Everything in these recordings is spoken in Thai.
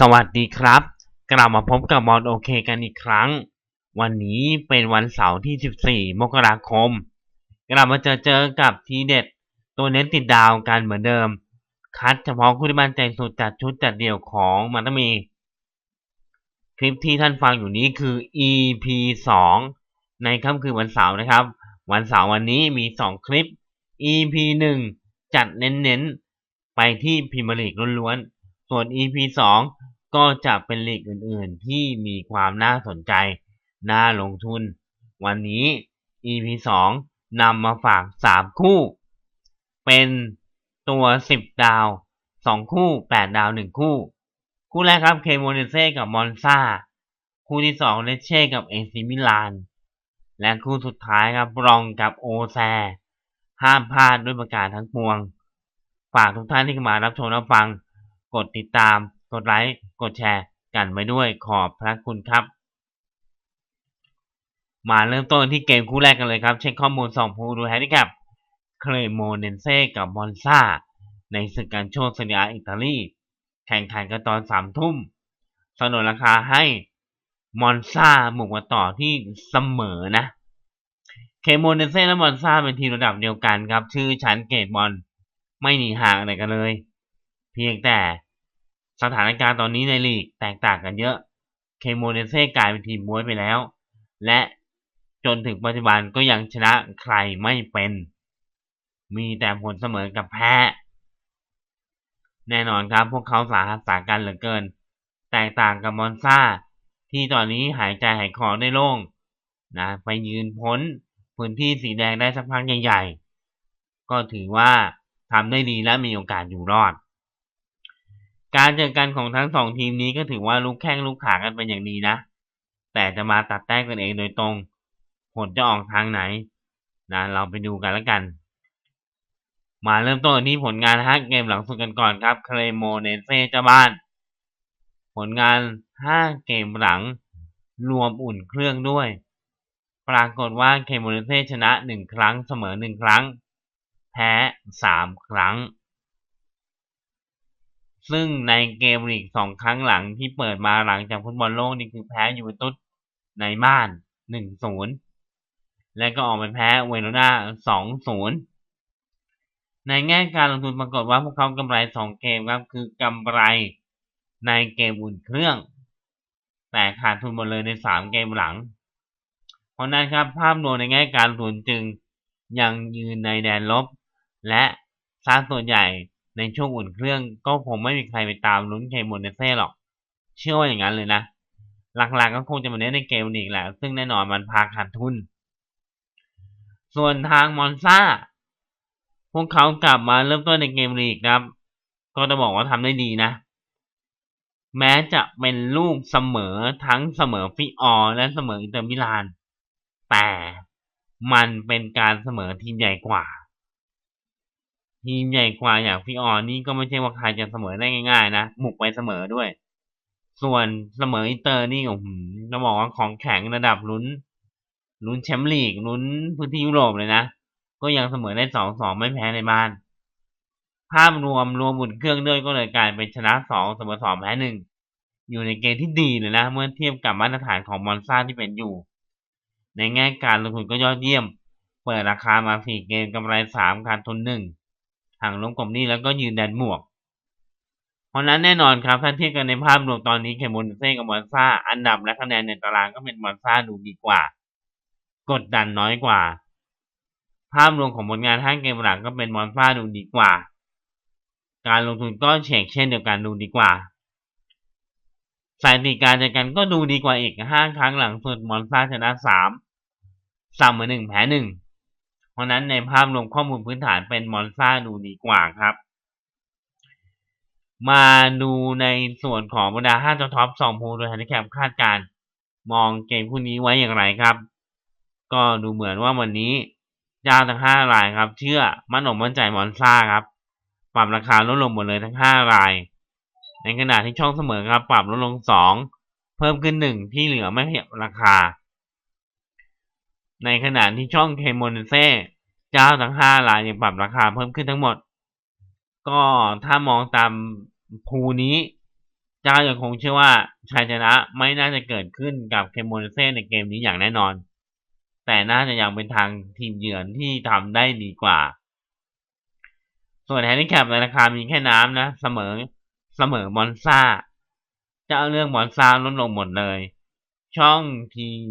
สวัสดีครับ กลับมาพบกับบอลโอเคกันอีกครั้ง วันนี้เป็นวันเสาร์ที่ 14 มกราคม กลับมาเจอเจอกับทีเด็ด ตัวเน้นติดดาวกันเหมือนเดิม คัดเฉพาะคู่ที่มั่นใจสุดจัดชุดจัดเดี่ยวของมันต้องมี คลิปที่ท่านฟังอยู่นี้คือ EP 2 ในค่ำคืนวันเสาร์นะครับ วันเสาร์วันนี้มี 2 คลิป EP 1 จัดเน้นๆ ไปที่พิมพ์ลีกล้วนๆ ส่วน EP 2 ก็จะเป็นลีกอื่นๆ ที่มีความน่าสนใจ น่าลงทุน วันนี้ EP 2นำมาฝาก 3 คู่ เป็นตัว 10 ดาว 2 คู่ 8 ดาว 1 คู่ คู่แรกครับเคโมเนเซ่กับมอนซาคู่ที่ 2เลเช่กับเอซิมิลาน และคู่สุดท้ายครับรองกับโอแซ ห้ามพลาดด้วยประกาศทั้งปวง ฝากทุกท่านที่มารับชมรับฟัง กดติดตาม กดไลค์ กดแชร์ กันไว้ด้วยขอบพระคุณครับ มาเริ่มต้นที่เกมคู่แรกกันเลยครับ เช็คข้อมูลสองผู้ดูแฮนดิแคปเคลโมเนเซ่กับบอนซ่า ในศึกการโชคเซเนียอิตาลี แข่งขันกันตอนสามทุ่มสนนราคาให้มอนซาหมุกมาต่อที่เสมอนะ เคโมเนเซ่และมอนซาเป็นทีมระดับเดียวกันครับ ชื่อชั้นเกตบอลไม่หนีห่างอะไรกันเลย เพียงแต่สถานการณ์ตอนนี้ในลีกแตกต่างกันเยอะ เคโมเนเซ่กลายเป็นทีมมวยไปแล้ว และจนถึงปัจจุบันก็ยังชนะใครไม่เป็น มีแต่ผลเสมอกับแพ้ แน่นอนครับพวกเขาสาหัสสากันเหลือเกิน แตกต่างกับมอนซาที่ตอนนี้หายใจหายคอได้โล่งนะไปยืนพ้นพื้นที่สีแดงได้สักพักใหญ่ๆ ก็ถือว่าทำได้ดีและมีโอกาสอยู่รอด การเจอกันของทั้งสองทีมนี้ก็ถือว่าลูกแข้งลูกขากันเป็นอย่างดีนะ แต่จะมาตัดแต้มกันเองโดยตรง ผลจะออกทางไหนนะเราไปดูกันแล้วกัน มาเริ่มต้นที่ผลงานห้าเกมหลังสุดกันก่อนครับเคลโมเนเซ่เจ้าบ้าน ผลงาน5เกมหลังรวมอุ่นเครื่องด้วย ปรากฏว่าเคโมเนเซ่ชนะ1ครั้งเสมอ1ครั้ง แพ้3ครั้ง ซึ่งในเกมลีก2ครั้งหลังที่เปิดมาหลังจากฟุตบอลโลกนี่คือแพ้ยูเวนตุสในบ้าน1-0และก็ออกไปแพ้เวโรนา2-0ในแง่การลงทุนปรากฏว่าพวกเขากำไร2เกมครับ คือกำไรในเกมอุ่นเครื่อง แต่ขาดทุนหมดเลยใน3เกมหลัง เพราะนั้นครับภาพรวมในแง่การลงทุนจึงยังยืนในแดนลบ และซาส่วนใหญ่ ในช่วงอุ่นเครื่องก็คงไม่มีใครไปตามลุ้นเคมอนเนเซ่หรอก เชื่อว่าอย่างนั้นเลยนะ หลักๆก็คงจะมาเน้นในเกมอีกแหละ ซึ่งแน่นอนมันพาขาดทุน ส่วนทางมอนซ่า พวกเขากลับมาเริ่มต้นในเกมลีกครับ ก็จะบอกว่าทำได้ดีนะ แม้จะเป็นลูกเสมอทั้งเสมอฟิออและเสมออินเตอร์มิลาน แต่มันเป็นการเสมอทีมใหญ่กว่า ทีมใหญ่กว่าอย่างฟิออนนี่ก็ไม่ใช่ว่าใครจะเสมอได้ง่ายๆนะบุกไปเสมอด้วย ส่วนเสมออินเตอร์นี่โอ้โหจะบอกว่าของแข็งระดับลุ้นลุ้นแชมป์ลีกลุ้นพื้นที่ยุโรปเลยนะ ก็ยังเสมอได้สองสองไม่แพ้ในบ้าน ภาพรวมรวมบุญเครื่องด้วยก็เลยกลายเป็นชนะสองเสมอสองแพ้หนึ่งอยู่ในเกณฑ์ที่ดีเลยนะ เมื่อเทียบกับมาตรฐานของมอนซ่าที่เป็นอยู่ ในแง่การลงทุนก็ยอดเยี่ยม เปิดราคามาสี่เกมกำไรสามขาดทุนหนึ่ง ห่างลงกลมนี้แล้วก็ยืนแดนหมวก เพราะนั้นแน่นอนครับถ้าเทียบกันในภาพรวมตอนนี้เคมอนเซ่กับมอนซ่าอันดับและคะแนนในตารางก็เป็นมอนซ่าดูดีกว่า กดดันน้อยกว่า ภาพรวมของผลงานห้าเกมหลังก็เป็นมอนซ่าดูดีกว่า การลงทุนก็เฉกเช่นเดียวกันดูดีกว่าสถิติการเจอกันก็ดูดีกว่าอีกห้าครั้งหลังสุดมอนซาชนะสามสามเสมอหนึ่งแพ้หนึ่ง เพราะนั้นในภาพรวมข้อมูลพื้นฐานเป็นมอนซาดูดีกว่าครับ มาดูในส่วนของบรรดาห้าตัวท็อปสองพูโดยฮันดิแคปคาดการมองเกมคู่นี้ไว้อย่างไรครับ ก็ดูเหมือนว่าวันนี้เจ้าทั้งห้ารายครับ เชื่อมั่นอกมั่นใจมอนซาครับ ปรับราคาลดลงหมดเลยทั้งห้าราย ในขณะที่ช่องเสมอครับ ปรับลดลงสองเพิ่มขึ้นหนึ่งที่เหลือไม่เพียบราคา ในขณะที่ช่องเคมอนเซ่เจ้าทั้งห้ารายยังปรับราคาเพิ่มขึ้นทั้งหมด ก็ถ้ามองตามภูนี้ เจ้ายังคงเชื่อว่าชัยชนะไม่น่าจะเกิดขึ้นกับเคมโมเนเซ่ในเกมนี้อย่างแน่นอน แต่น่าจะยังเป็นทางทีมเยือนที่ทำได้ดีกว่า ส่วนแฮนดิแคปในราคามีแค่น้ำนะ เสมอเสมอบอนซ่าเจ้าเรื่องบอนซ่าลดลงหมดเลย ช่องทีม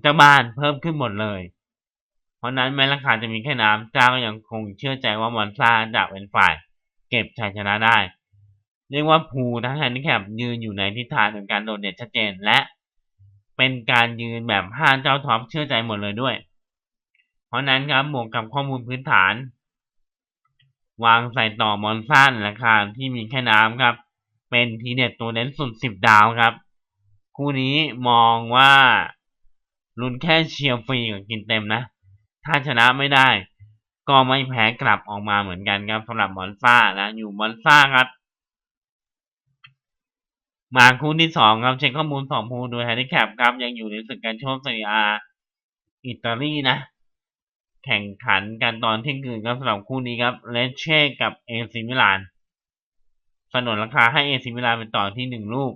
เจ้าบ้านเพิ่มขึ้นหมดเลย เพราะนั้นแม้ราคาจะมีแค่น้ำเจ้าก็ยังคงเชื่อใจว่ามอนซ่าจะเป็นฝ่าย เก็บชัยชนะได้ เรียกว่าภูทั้งแฮนดิแคปยืนอยู่ในทิศทางของการโดดเด่นชัดเจนและเป็นการยืนแบบห้าเจ้าท็อปเชื่อใจหมดเลยด้วย เพราะนั้นครับบวกกับข้อมูลพื้นฐาน วางใส่ต่อมอนซ่าราคาที่มีแค่น้ำครับ เป็นทีเด็ดตัวเน้นสุดสิบดาวครับ คู่นี้มองว่า ลุ้นแค่เชียร์ฟรีกับกินเต็มนะ ถ้าชนะไม่ได้ ก็ไม่แพ้กลับออกมาเหมือนกันครับสำหรับมอนซ่านะอยู่มอนซ่าครับมาคู่ที่สองครับเช็คข้อมูลสองภูโดยแฮนดิแคปครับ ยังอยู่ในศึกการโชคซีอาอิตาลีนะ แข่งขันกันตอนเที่ยงคืนครับสำหรับคู่นี้ครับเลเช่กับเอซิมิลานสนนราคาให้เอซิมิลานเป็นต่อที่หนึ่งลูก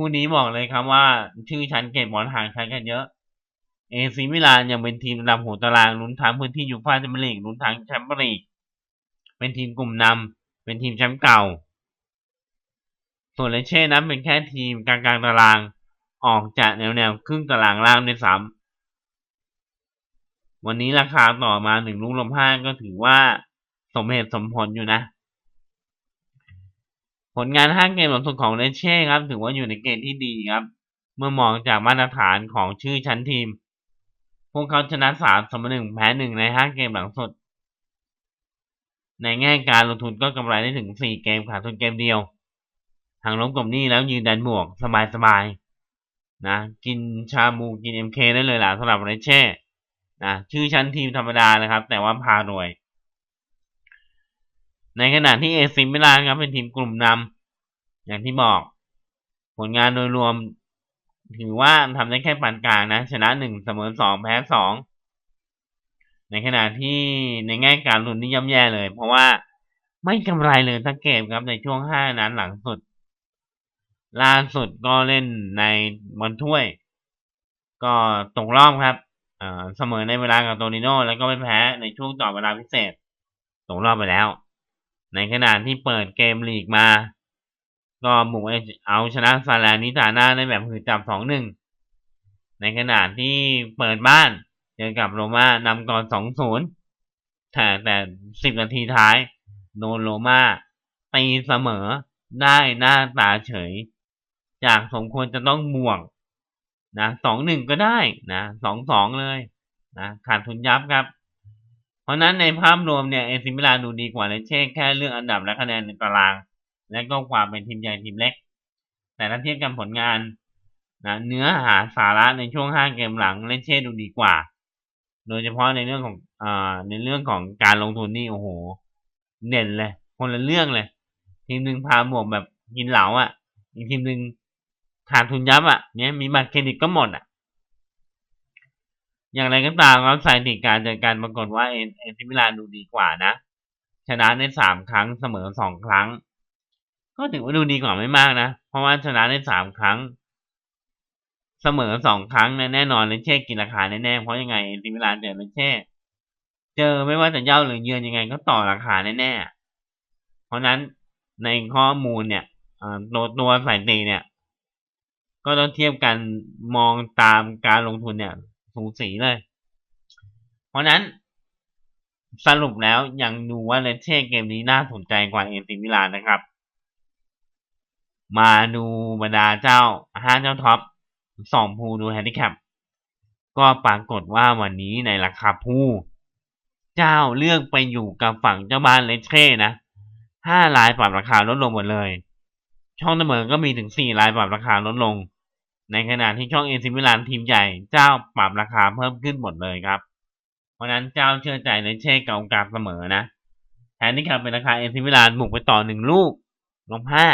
คู่นี้บอกเลยครับว่า ชื่อชั้นเก็บบอลห่างชั้นกันเยอะ เอซิมิลานยังเป็นทีมระดับหัวตารางลุ้นทางพื้นที่ยูฟ่าแชมเปี้ยนลีกลุ้นทางแชมเปี้ยนลีกเป็นทีมกลุ่มนำเป็นทีมแชมป์เก่า ส่วนเลเช่นั้นเป็นแค่ทีมกลางๆตารางออกจากแนวแนวครึ่งตารางล่างด้วยซ้ำวันนี้ราคาต่อมาหนึ่งลูกลมห้าก็ถือว่าสมเหตุสมผลอยู่นะ ผลงานห้าเกมหลังสุดของเลเช่ครับ ถือว่าอยู่ในเกณฑ์ที่ดีครับ เมื่อมองจากมาตรฐานของชื่อชั้นทีม พวกเขาชนะสามเสมอหนึ่งแพ้หนึ่งในห้าเกมหลังสุด ในแง่การลงทุนก็กำไรได้ถึงสี่เกมขาดทุนเกมเดียว ทางลบกับนี่แล้วยืนดันบวกสบายๆนะกินชาบูกินเอ็มเคได้เลยล่ะสำหรับเลเช่นะชื่อชั้นทีมธรรมดานะครับ แต่ว่าพารวย ในขณะที่เอซิมิลานครับเป็นทีมกลุ่มนำอย่างที่บอก ผลงานโดยรวม ถือว่าทำได้แค่ปานกลางนะ ชนะหนึ่งเสมอสองแพ้สองในขณะที่ในแง่การลุ้นนี่ย่ำแย่เลย เพราะว่าไม่กำไรเลยทั้งเกมครับในช่วงห้านั้นหลังสุดล่าสุดก็เล่นในบอลถ้วย ก็ตกรอบครับเสมอในเวลากับโตนิโนแล้วก็ไม่แพ้ในช่วงต่อเวลาพิเศษตกรอบไปแล้ว ในขณะที่เปิดเกมลีกมา ก็บุกเอาชนะซาลานิตาน่าในแบบหือจับสองหนึ่งในขณะที่เปิดบ้านเจอกับโรม่านำก่อนสองศูนย์แต่แต่สิบนาทีท้ายโดนโรม่าตีเสมอได้หน้าตาเฉย จากสมควรจะต้องบวกนะสองหนึ่งก็ได้นะสองสองเลยนะขาดทุนยับครับ เพราะนั้นในภาพรวมเนี่ยเอซิมิลานดูดีกว่าเลเช่แค่เรื่องอันดับและคะแนนในตาราง และก็ความเป็นทีมใหญ่ทีมเล็ก แต่ถ้าเทียบกันผลงานนะเนื้อหาสาระในช่วงห้าเกมหลังเลเช่ดูดีกว่า โดยเฉพาะในเรื่องของอ่าในเรื่องของการลงทุนนี่โอ้โหเด่นเลย คนละเรื่องเลย ทีมหนึ่งพาหมวกแบบกินเหลาอะ อีกทีมหนึ่งขาดทุนยับอะเนี่ยมีบัตรเครดิตก็หมดอะ อย่างไรก็ตามครับสถิติการเจอกันปรากฏว่าเอนเอ็นซิมิลานดูดีกว่านะ ชนะได้สามครั้งเสมอสองครั้ง ก็ถือว่าดูดีกว่าไม่มากนะ เพราะว่าชนะได้สามครั้ง เสมอสองครั้งแน่นอนเลเช่กินราคาแน่ๆเพราะยังไงเอซิมิลานเจอเลเช่เจอไม่ว่าจะเย่าหรือเยือนยังไงก็ต่อราคาแน่ๆเพราะนั้นในข้อมูลเนี่ยตัวตัวสายตีเนี่ย ก็ต้องเทียบกันมองตามการลงทุนเนี่ย สูสีเลย เพราะนั้นสรุปแล้วยังดูว่าเลเช่เกมนี้น่าสนใจกว่าเอซิมิลานนะครับ มาดูบรรดาเจ้าห้าเจ้าท็อปสองพูดูแฮนดิแคปก็ปรากฏว่าวันนี้ในราคาพูเจ้าเลือกไปอยู่กับฝั่งเจ้าบ้านเลเช่นะห้ารายปรับราคาลดลงหมดเลย ช่องเสมอก็มีถึงสี่รายปรับราคาลดลง ในขณะที่ช่องเอซิมิลานทีมใหญ่เจ้าปรับราคาเพิ่มขึ้นหมดเลยครับ เพราะนั้นเจ้าเชื่อใจในเช่กับองค์การเสมอนะแทนที่จะเป็นราคาเอซิมิลานบุกไปต่อหนึ่งลูกลงห้า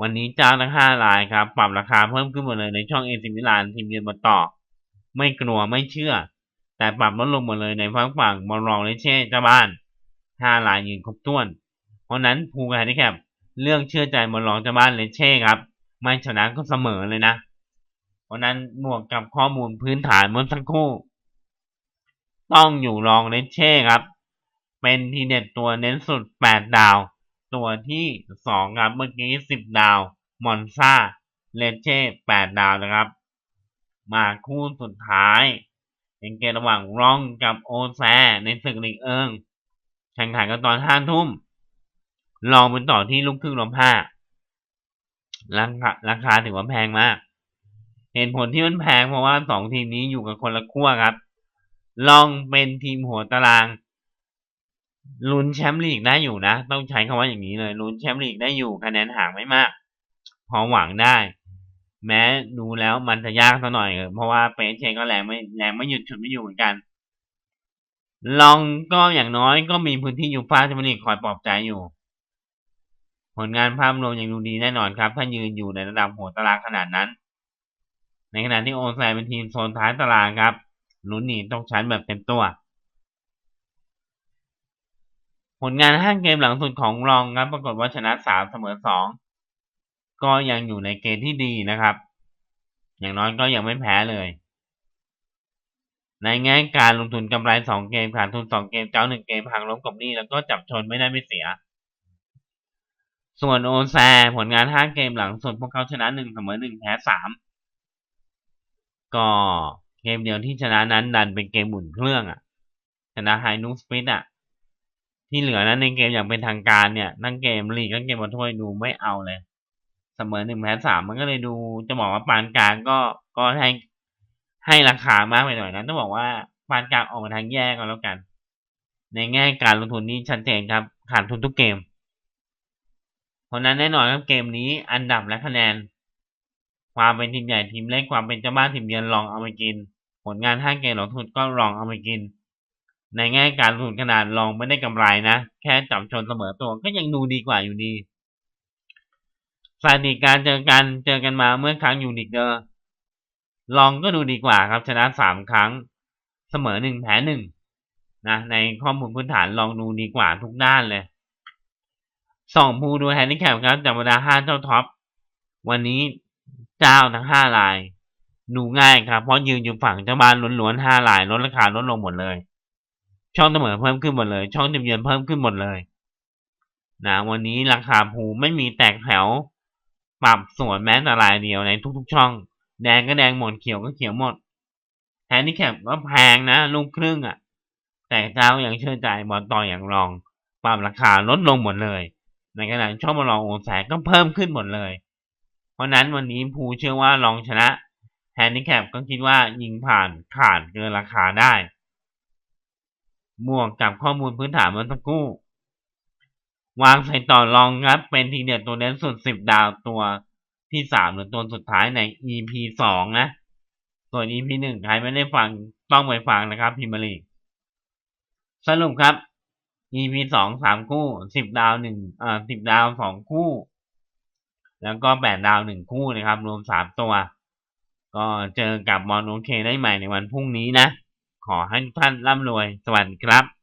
วันนี้เจ้าทั้งห้ารายครับ ปรับราคาเพิ่มขึ้นหมดเลยในช่องเอซิมิลานทีมเยือนมาต่อ ไม่กลัวไม่เชื่อ แต่ปรับลดลงหมดเลยในฝั่งฝั่งมอลรองเลเช่เจ้าบ้านห้ารายยืนครบถ้วน เพราะนั้นภูกาแฮนดิแคปเลือกเชื่อใจบนรองเจ้าบ้านเลเช่ครับ ไม่ชนะก็เสมอเลยนะ เพราะนั้นบวกกับข้อมูลพื้นฐานเมื่อสักครู่ ต้องอยู่รองเลเช่ครับ เป็นทีเด็ดตัวเน้นสุด 8 ดาว ตัวที่ 2 ครับเมื่อกี้ 10 ดาว มอนซาเลเช่ 8 ดาวนะครับ มาคู่สุดท้ายเป็นเกมระหว่างร่องกับโอแซในศึกลีกเอิงแข่งขันกันตอนห้าทุ่ม ลองเป็นต่อที่ลูกครึ่งลมห้าราคาราคาถือว่าแพงมาก เหตุผลที่มันแพงเพราะว่าสองทีมนี้อยู่กับคนละขั้วครับ ลองเป็นทีมหัวตารางลุ้นแชมป์ลีกได้อยู่นะ ต้องใช้คำว่าอย่างนี้เลยลุ้นแชมป์ลีกได้อยู่คะแนนห่างไม่มาก พอหวังได้ แม้ดูแล้วมันจะยากสักหน่อย เพราะว่าเปเชก็แรงไม่แรงไม่หยุดฉุดไม่อยู่เหมือนกัน ลองก็อย่างน้อยก็มีพื้นที่อยู่ฟ่าแชมเปี้ยนลีกคอยปลอบใจอยู่ ผลงานภาพรวมยังดูดีแน่นอนครับ ถ้ายืนอยู่ในระดับหัวตารางขนาดนั้น ในขณะที่โอแซเป็นทีมโซนท้ายตารางครับลุ้นหนีตกชั้นแบบเต็มตัว ผลงานห้าเกมหลังสุดของรองครับปรากฏว่าชนะสามเสมอสองก็ยังอยู่ในเกณฑ์ที่ดีนะครับ อย่างน้อยก็ยังไม่แพ้เลย ในแง่การลงทุนกำไรสองเกมขาดทุนสองเกมเจ้าหนึ่งเกมพังล้มกับนี่แล้วก็จับชนไม่ได้ไม่เสีย ส่วนโอแซผลงานห้าเกมหลังสุดพวกเขาชนะหนึ่งเสมอหนึ่งแพ้สาม ก็เกมเดียวที่ชนะนั้นดันเป็นเกมหมุนเครื่องอะ ชนะไฮนูสปิตอะ ที่เหลือนั้นในเกมอย่างเป็นทางการเนี่ยทั้งเกมลีกทั้งเกมบอลถ้วยดูไม่เอาเลยเสมอหนึ่งแพ้สามมันก็เลยดูจะบอกว่าปานกลางก็ก็ให้ให้ราคามากไปหน่อยนะต้องบอกว่าปานกลางออกมาทางแย่ก็แล้วกัน ในแง่การลงทุนนี่ชัดเจนครับขาดทุนทุกเกม เพราะนั้นแน่นอนครับเกมนี้อันดับและคะแนน ความเป็นทีมใหญ่ทีมเล็กความเป็นเจ้าบ้านทีมเยือนลองเอาไปกิน ผลงานห้าเกมลงทุนก็ลองเอาไปกิน ในแง่การลงทุนขนาดลองไม่ได้กำไรนะ แค่จับชนเสมอตัวก็ยังดูดีกว่าอยู่ดีสถิติการเจอกันเจอกันมาเมื่อครั้งอยู่ดิเดอร์ลองก็ดูดีกว่าครับชนะสามครั้งเสมอหนึ่งแพ้หนึ่งนะในข้อมูลพื้นฐานลองดูดีกว่าทุกด้านเลยสองผู้ดูแฮนดิแคปครับจากบรรดาห้าเจ้าท็อป วันนี้ เจ้าทั้งห้าราย ดูง่ายครับ เพราะยืนอยู่ฝั่งเจ้าบ้านล้วนๆห้ารายลดราคาลดลงหมดเลย ช่องเสมอเพิ่มขึ้นหมดเลย ช่องทีมเยือนเพิ่มขึ้นหมดเลยนะวันนี้ราคาภูไม่มีแตกแถวปรับส่วนแม้แต่รายเดียวในทุกๆช่อง แดงก็แดงหมดเขียวก็เขียวหมดแฮนดิแคปก็แพงนะลูกครึ่งอะ่ะ แต่เจ้ายังเชื่อใจบอลต่ออย่างรอง ปรับราคาลดลงหมดเลย ในขณะช่องบอลรองโอแสก็เพิ่มขึ้นหมดเลย เพราะนั้นวันนี้ภูเชื่อว่าลองชนะแฮนดิแคปก็คิดว่ายิงผ่านขาดเกินราคาได้ บวกกับข้อมูลพื้นฐานเมื่อสักครู่ วางใส่ต่อรองครับ เป็นทีเด็ดตัวเน้นสุดสิบดาวตัวที่สามหรือตัวสุดท้ายใน EP สองนะ ส่วน EP หนึ่งใครไม่ได้ฟังต้องไปฟังนะครับพิมพ์ลีสรุปครับ EP สองสามคู่สิบดาวหนึ่งอ่าสิบดาวสองคู่ แล้วก็แปดดาวหนึ่งคู่นะครับ รวมสามตัว ก็เจอกับบอลโอเคได้ใหม่ในวันพรุ่งนี้นะ ขอให้ทุกท่านร่ำรวย สวัสดีครับ